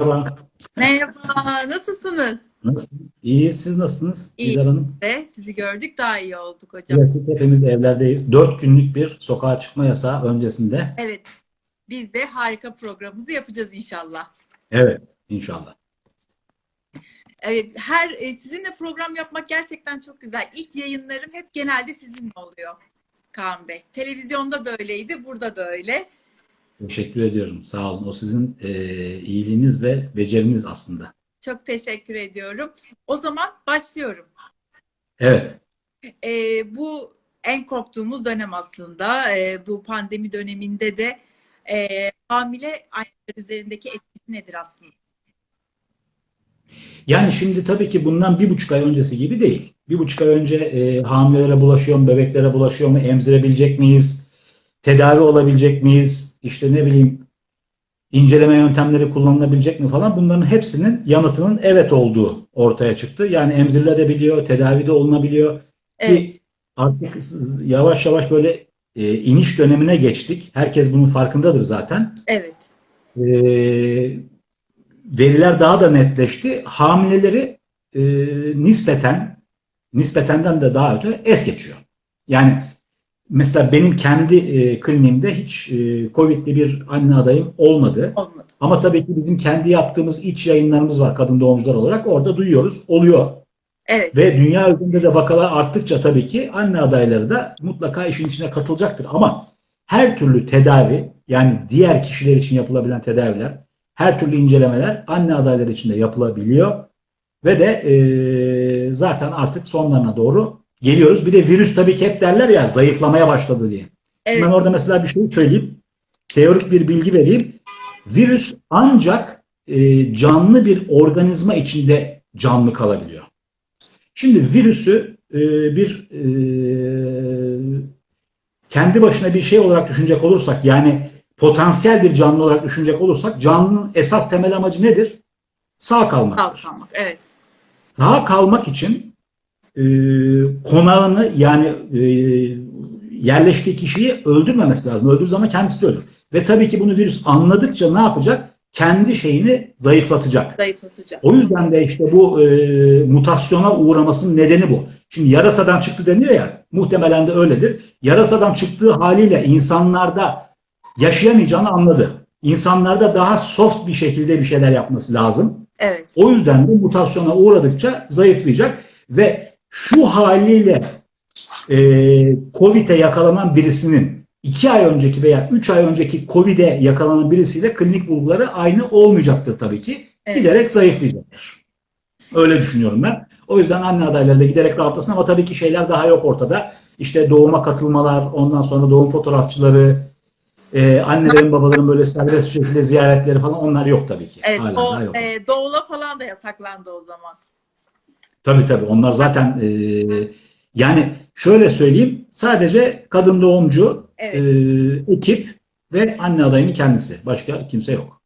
Merhaba. Merhaba, nasılsınız? Nasıl? İyiyiz. Siz nasılsınız? İyi. İdar Hanım. Ve sizi gördük daha iyi olduk hocam. Klasik hepimiz evlerdeyiz. Dört günlük bir sokağa çıkma yasağı öncesinde. Evet, biz de harika programımızı yapacağız inşallah. Evet. inşallah. Evet, her e, sizinle program yapmak gerçekten çok güzel. İlk yayınlarım hep genelde sizinle oluyor Kaan Bey. Televizyonda da öyleydi, burada da öyle. Teşekkür ediyorum. Sağ olun. O sizin e, iyiliğiniz ve beceriniz aslında. Çok teşekkür ediyorum. O zaman başlıyorum. Evet. E, bu en korktuğumuz dönem aslında. E, bu pandemi döneminde de e, hamile anneler üzerindeki etkisi nedir aslında? Yani şimdi tabii ki bundan bir buçuk ay öncesi gibi değil. Bir buçuk ay önce e, hamilelere bulaşıyor mu, bebeklere bulaşıyor mu, emzirebilecek miyiz, tedavi olabilecek miyiz, işte ne bileyim inceleme yöntemleri kullanılabilecek mi falan bunların hepsinin yanıtının evet olduğu ortaya çıktı. Yani emzirilebiliyor, tedavide olunabiliyor Evet. ki artık yavaş yavaş böyle e, iniş dönemine geçtik. Herkes bunun farkındadır zaten. Evet. E, veriler daha da netleşti. Hamileleri e, nispeten nispetenden de daha öte es geçiyor. Yani mesela benim kendi e, kliniğimde hiç e, Covid'li bir anne adayım olmadı. Olmadı. Ama tabii ki bizim kendi yaptığımız iç yayınlarımız var kadın doğumcular olarak. Orada duyuyoruz. Oluyor. Evet. Ve dünya üzerinde de vakalar arttıkça tabii ki anne adayları da mutlaka işin içine katılacaktır. Ama her türlü tedavi yani diğer kişiler için yapılabilen tedaviler, her türlü incelemeler anne adayları için de yapılabiliyor. Ve de e, zaten artık sonlarına doğru geliyoruz. Bir de virüs tabii ki hep derler ya zayıflamaya başladı diye. Şimdi Evet. Ben orada mesela bir şey söyleyeyim. Teorik bir bilgi vereyim. Virüs ancak e, canlı bir organizma içinde canlı kalabiliyor. Şimdi virüsü e, bir e, kendi başına bir şey olarak düşünecek olursak yani potansiyel bir canlı olarak düşünecek olursak canlının esas temel amacı nedir? Sağ kalmaktır. Kalkamak. Evet. Sağ kalmak için e, konağını yani e, yerleştiği kişiyi öldürmemesi lazım. Öldürdüğü zaman kendisi de ölür. Ve tabii ki bunu virüs anladıkça ne yapacak? Kendi şeyini zayıflatacak. Zayıflatıcı. O yüzden de işte bu e, mutasyona uğramasının nedeni bu. Şimdi yarasadan çıktı deniyor ya, muhtemelen de öyledir. Yarasadan çıktığı haliyle insanlarda yaşayamayacağını anladı. İnsanlarda daha soft bir şekilde bir şeyler yapması lazım. Evet. O yüzden de mutasyona uğradıkça zayıflayacak ve şu haliyle e, Covid'e yakalanan birisinin iki ay önceki veya üç ay önceki Covid'e yakalanan birisiyle klinik bulguları aynı olmayacaktır tabii ki. Evet. Giderek zayıflayacaktır. Öyle düşünüyorum ben. O yüzden anne adayları da giderek rahatlasın ama tabii ki şeyler daha yok ortada. İşte doğuma katılmalar, ondan sonra doğum fotoğrafçıları, e, annelerin babaların böyle serbest şekilde ziyaretleri falan onlar yok tabii ki. Evet. Hala o, daha yok. e, doğula falan da yasaklandı o zaman. Tabii tabii onlar zaten e, yani şöyle söyleyeyim sadece kadın doğumcu, Evet. e, ekip ve anne adayının kendisi. Başka kimse yok.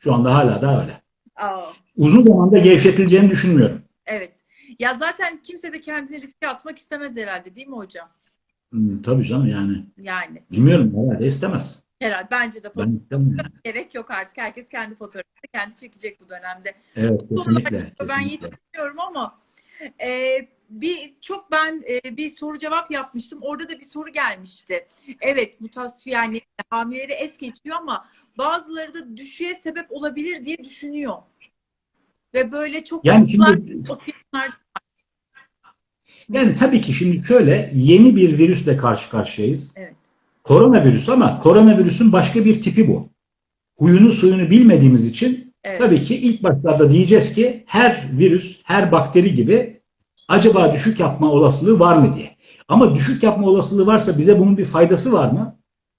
Şu anda hala da öyle. Aa, Uzun zamanda gevşetileceğini düşünmüyorum. evet. Ya zaten kimse de kendini riske atmak istemez herhalde değil mi hocam? Hmm, tabii canım yani. Yani Bilmiyorum herhalde istemez. herhalde bence de fotoğraf yani. gerek yok artık. Herkes kendi fotoğrafını kendi çekecek bu dönemde. Evet kesinlikle. geliyor. Ben kesinlikle. yetişmiyorum ama e, bir çok ben e, bir soru cevap yapmıştım. Orada da bir soru gelmişti. Evet mutasyon yani hamileleri es geçiyor ama bazıları da düşüğe sebep olabilir diye düşünüyor. Ve böyle çok Yani şimdi okuyanlar Yani tabii ki şimdi şöyle yeni bir virüsle karşı karşıyayız. Evet. Koronavirüs ama koronavirüsün başka bir tipi bu. Huyunu suyunu bilmediğimiz için evet, tabii ki ilk başlarda diyeceğiz ki her virüs, her bakteri gibi acaba düşük yapma olasılığı var mı diye. Ama düşük yapma olasılığı varsa bize bunun bir faydası var mı?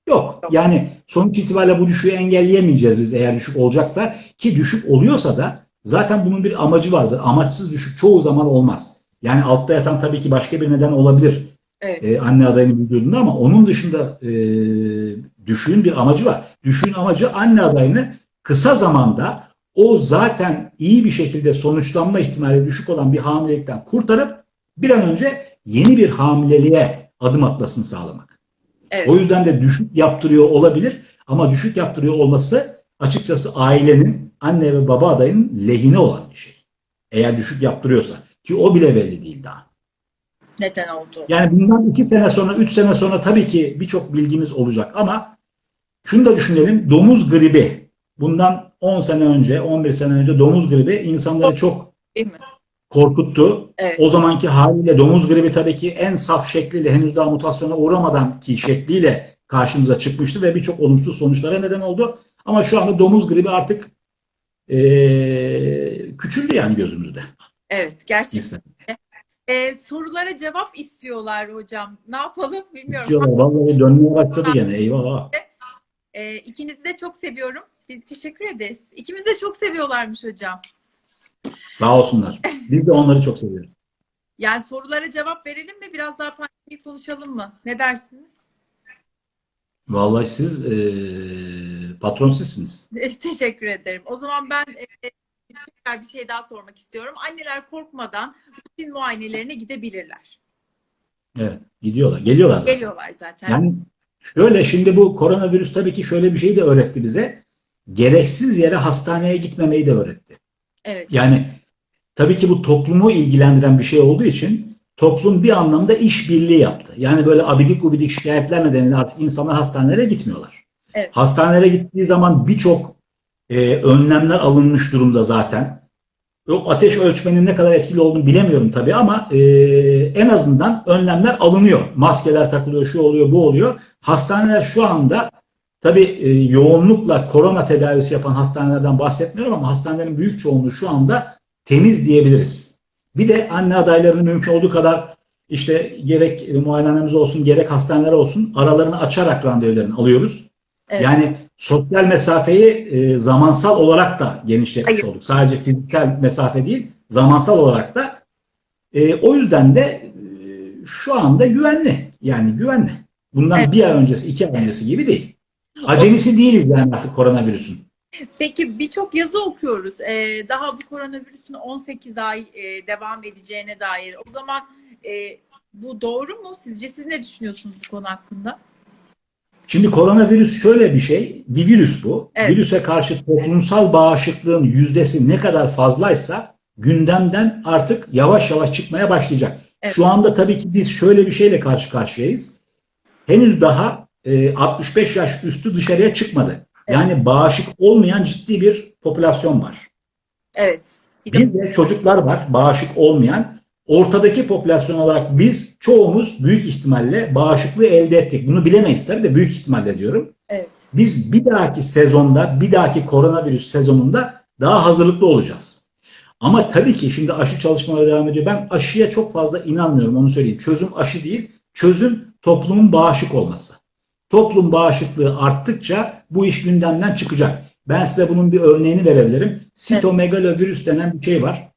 Yok. Yani sonuç itibariyle bu düşüğü engelleyemeyeceğiz biz eğer düşük olacaksa ki düşük oluyorsa da zaten bunun bir amacı vardır. Amaçsız düşük çoğu zaman olmaz. Yani altta yatan tabii ki başka bir neden olabilir evet, e, anne adayının vücudunda ama onun dışında e, düşüğün bir amacı var. Düşüğün amacı anne adayını kısa zamanda o zaten iyi bir şekilde sonuçlanma ihtimali düşük olan bir hamilelikten kurtarıp bir an önce yeni bir hamileliğe adım atmasını sağlamak. evet. O yüzden de düşük yaptırıyor olabilir ama düşük yaptırıyor olması açıkçası ailenin anne ve baba adayının lehine olan bir şey. Eğer düşük yaptırıyorsa ki o bile belli değil daha. Neden oldu? Yani bundan iki sene sonra, üç sene sonra tabii ki birçok bilgimiz olacak ama şunu da düşünelim. Domuz gribi bundan 10 sene önce, 11 sene önce domuz gribi insanları çok Değil mi? korkuttu. Evet. O zamanki haliyle domuz gribi tabii ki en saf şekliyle henüz daha mutasyona uğramadan ki şekliyle karşımıza çıkmıştı ve birçok olumsuz sonuçlara neden oldu. Ama şu anda domuz gribi artık eee küçüldü yani gözümüzde. Evet, gerçekten. Ee, sorulara cevap istiyorlar hocam. Ne yapalım bilmiyorum. İstiyorlar. Vallahi dönmeye başladı gene. Eyvah. Ee, ikinizi de çok seviyorum. Biz teşekkür ederiz. İkimiz de çok seviyorlarmış hocam. Sağ olsunlar. Biz de onları çok seviyoruz. Yani sorulara cevap verelim mi? Biraz daha pandemiyi konuşalım mı? Ne dersiniz? Vallahi siz eee patron sizsiniz. Teşekkür ederim. O zaman ben e, tekrar bir şey daha sormak istiyorum. Anneler korkmadan rutin muayenelerine gidebilirler. Evet. Gidiyorlar. Geliyorlar zaten. Geliyorlar zaten. Yani şöyle şimdi bu koronavirüs tabii ki şöyle bir şey de öğretti bize. Gereksiz yere hastaneye gitmemeyi de öğretti. Evet. Yani tabii ki bu toplumu ilgilendiren bir şey olduğu için toplum bir anlamda işbirliği yaptı. Yani böyle abidik gubidik şikayetler nedeniyle artık insanlar hastanelere gitmiyorlar. Evet. Hastanelere gittiği zaman birçok e, önlemler alınmış durumda zaten. Yok ateş ölçmenin ne kadar etkili olduğunu bilemiyorum tabii ama e, en azından önlemler alınıyor. Maskeler takılıyor, şu oluyor, bu oluyor. Hastaneler şu anda tabii e, yoğunlukla korona tedavisi yapan hastanelerden bahsetmiyorum ama hastanelerin büyük çoğunluğu şu anda temiz diyebiliriz. Bir de anne adaylarının mümkün olduğu kadar işte gerek muayenehanemiz olsun gerek hastaneler olsun aralarını açarak randevularını alıyoruz. Evet. Yani sosyal mesafeyi e, zamansal olarak da genişletmiş Hayır. olduk. Sadece fiziksel mesafe değil, zamansal olarak da. E, o yüzden de e, şu anda güvenli. Yani güvenli. Bundan Evet. bir ay öncesi, iki ay öncesi gibi değil. Acemisi değiliz yani artık koronavirüsün. Peki birçok yazı okuyoruz. Ee, daha bu koronavirüsün 18 ay e, devam edeceğine dair. O zaman e, bu doğru mu? Sizce siz ne düşünüyorsunuz bu konu hakkında? Şimdi koronavirüs şöyle bir şey, bir virüs bu. Evet. Virüse karşı toplumsal bağışıklığın yüzdesi ne kadar fazlaysa gündemden artık yavaş yavaş çıkmaya başlayacak. Evet. Şu anda tabii ki biz şöyle bir şeyle karşı karşıyayız. Henüz daha e, 65 yaş üstü dışarıya çıkmadı. Yani bağışık olmayan ciddi bir popülasyon var. Evet. Bir de Bir de çocuklar var bağışık olmayan. Ortadaki popülasyon olarak biz çoğumuz büyük ihtimalle bağışıklığı elde ettik. Bunu bilemeyiz tabii de büyük ihtimalle diyorum. evet. Biz bir dahaki sezonda, bir dahaki koronavirüs sezonunda daha hazırlıklı olacağız. Ama tabii ki şimdi aşı çalışmaları devam ediyor. Ben aşıya çok fazla inanmıyorum onu söyleyeyim. Çözüm aşı değil, çözüm toplumun bağışık olması. Toplum bağışıklığı arttıkça bu iş gündemden çıkacak. Ben size bunun bir örneğini verebilirim. Sitomegalovirüs denen bir şey var.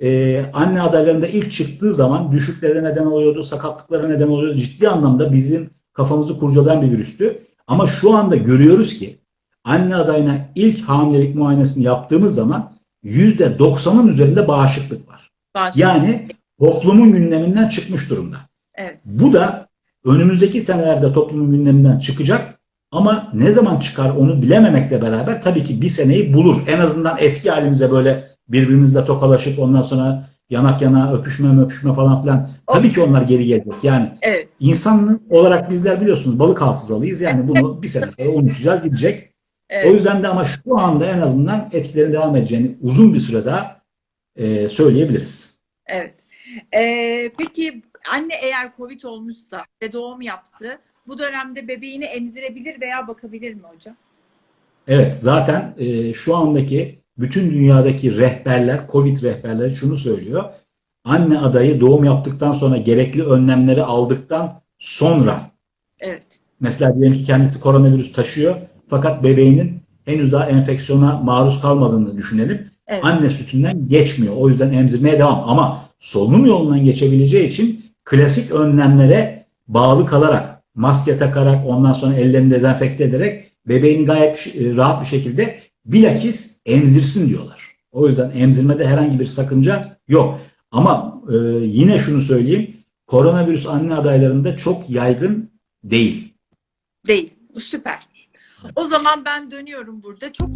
Ee, anne adaylarında ilk çıktığı zaman düşüklere neden oluyordu, sakatlıklara neden oluyordu. Ciddi anlamda bizim kafamızı kurcalayan bir virüstü. Ama şu anda görüyoruz ki anne adayına ilk hamilelik muayenesini yaptığımız zaman %90'ın üzerinde bağışıklık var. Bağış- Yani toplumun gündeminden çıkmış durumda. Evet. Bu da önümüzdeki senelerde toplumun gündeminden çıkacak ama ne zaman çıkar onu bilememekle beraber tabii ki bir seneyi bulur. En azından eski halimize böyle birbirimizle tokalaşıp ondan sonra yanak yana öpüşme öpüşme falan filan. Tabii ki onlar geri gelecek. Yani Evet. İnsan olarak bizler biliyorsunuz balık hafızalıyız. Yani bunu bir sene sonra unutacağız gidecek. O Evet. yüzden de ama şu anda en azından etkilerin devam edeceğini uzun bir süre daha e, söyleyebiliriz. evet. Ee, peki anne eğer COVID olmuşsa ve doğum yaptı, bu dönemde bebeğini emzirebilir veya bakabilir mi hocam? Evet zaten e, şu andaki bütün dünyadaki rehberler, Covid rehberleri şunu söylüyor. Anne adayı doğum yaptıktan sonra gerekli önlemleri aldıktan sonra Evet. Mesela diyelim ki kendisi koronavirüs taşıyor fakat bebeğinin henüz daha enfeksiyona maruz kalmadığını düşünelim. Evet. Anne sütünden geçmiyor. O yüzden emzirmeye devam. Ama solunum yolundan geçebileceği için klasik önlemlere bağlı kalarak, maske takarak, ondan sonra ellerini dezenfekte ederek bebeğini gayet e, rahat bir şekilde bilakis emzirsin diyorlar. O yüzden emzirmede herhangi bir sakınca yok. Ama e, yine şunu söyleyeyim. Koronavirüs anne adaylarında çok yaygın değil. Değil. Süper. O zaman ben dönüyorum burada. Çok